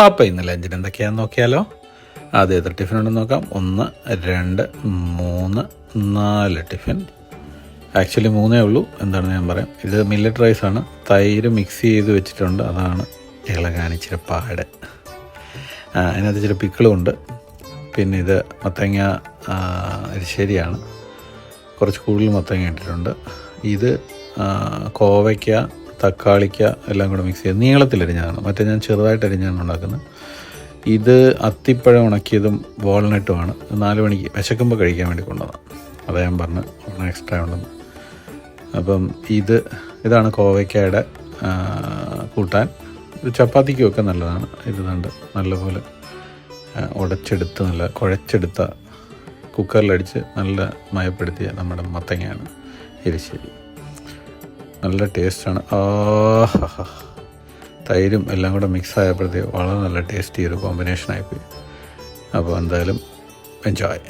പാപ്പ ഇന്ന് ലഞ്ചിന് എന്തൊക്കെയാണെന്ന് നോക്കിയാലോ? ആദ്യം എത്ര ടിഫിൻ ഉണ്ടെന്ന് നോക്കാം. ഒന്ന് രണ്ട് മൂന്ന് നാല് ടിഫിൻ. ആക്ച്വലി മൂന്നേ ഉള്ളൂ എന്താണ് ഞാൻ പറയാം. ഇത് മില്ലറ്റ് റൈസാണ് തൈര് മിക്സ് ചെയ്ത് വെച്ചിട്ടുണ്ട്. അതാണ് ഇളകാൻ ഇച്ചിരി പാട് അതിനകത്ത് ഇച്ചിരി പിക്കിളും ഉണ്ട്. പിന്നെ ഇത് മത്തങ്ങ എരിശ്ശേരിയാണ് കുറച്ച് കൂടുതൽ മത്തങ്ങ ഇട്ടിട്ടുണ്ട്. ഇത് കോവയ്ക്ക തക്കാളിക്ക എല്ലാം കൂടെ മിക്സ് ചെയ്ത് നീളത്തിലരിഞ്ഞതാണ് മറ്റേ ഞാൻ ചെറുതായിട്ട് അരിഞ്ഞാണ് ഉണ്ടാക്കുന്നത്. ഇത് അത്തിപ്പഴം ഉണക്കിയതും വാൾനട്ടുമാണ് നാല് മണിക്ക് വിശക്കുമ്പോൾ കഴിക്കാൻ വേണ്ടി കൊണ്ടുവന്നതാണ്. അതാ ഞാൻ പറഞ്ഞു ഒന്ന് എക്സ്ട്രാ ഉണ്ടെന്ന്. അപ്പം ഇത് ഇതാണ് കോവയ്ക്കയുടെ കൂട്ടാൻ. ചപ്പാത്തിക്കുമൊക്കെ നല്ലതാണ്. ഇത് കണ്ട് നല്ലപോലെ ഉടച്ചെടുത്ത് നല്ല കുഴച്ചെടുത്ത കുക്കറിലടിച്ച് നല്ല മയപ്പെടുത്തിയ നമ്മുടെ മത്തങ്ങയാണ് എരിശ്ശേരി. നല്ല ടേസ്റ്റാണ്. തൈരും എല്ലാം കൂടെ മിക്സ് ആയപ്പോഴത്തേക്ക് വളരെ നല്ല ടേസ്റ്റി ഒരു കോമ്പിനേഷൻ ആയിപ്പോയി. അപ്പോൾ എന്തായാലും എൻജോയ്